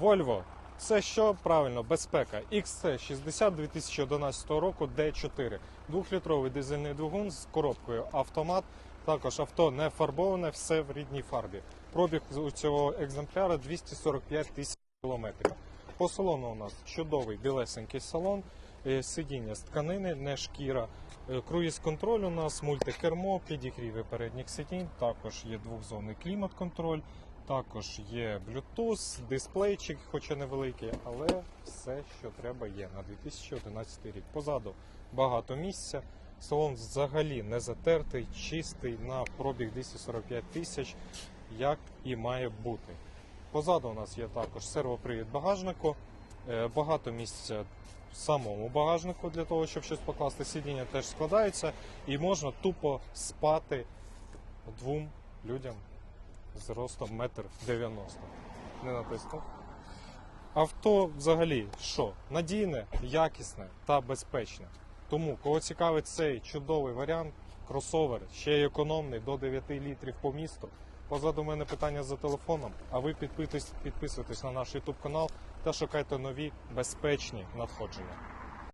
Volvo. Це що правильно, безпека. XC60 2011 року D4. Двохлітровий дизельний двигун з коробкою автомат. Також авто не фарбоване, все в рідній фарбі. Пробіг у цього екземпляра 245 тисяч кілометрів. По салону у нас чудовий білесенький салон, е, сидіння з тканини, не шкіра. Е, Круїз-контроль у нас, мультикермо, підігріви передніх сидінь, також є двохзонний клімат-контроль, також є Bluetooth, дисплейчик, хоча невеликий, але все, що треба, є на 2011 рік. Позаду багато місця. Салон взагалі не затертий, чистий на пробіг 245 тисяч, як і має бути. Позаду у нас є також сервопривід багажнику, е, багато місця в самому багажнику для того, щоб щось покласти. Сидіння теж складається і можна тупо спати двом людям з ростом метр дев'яносто. Не натиснув. Авто взагалі що? Надійне, якісне та безпечне. Тому, кого цікавить цей чудовий варіант, кросовер, ще й економний до 9 літрів по місту. Позаду мене питання за телефоном, а ви підписуйтесь, підписуйтесь на наш YouTube канал та шукайте нові безпечні надходження.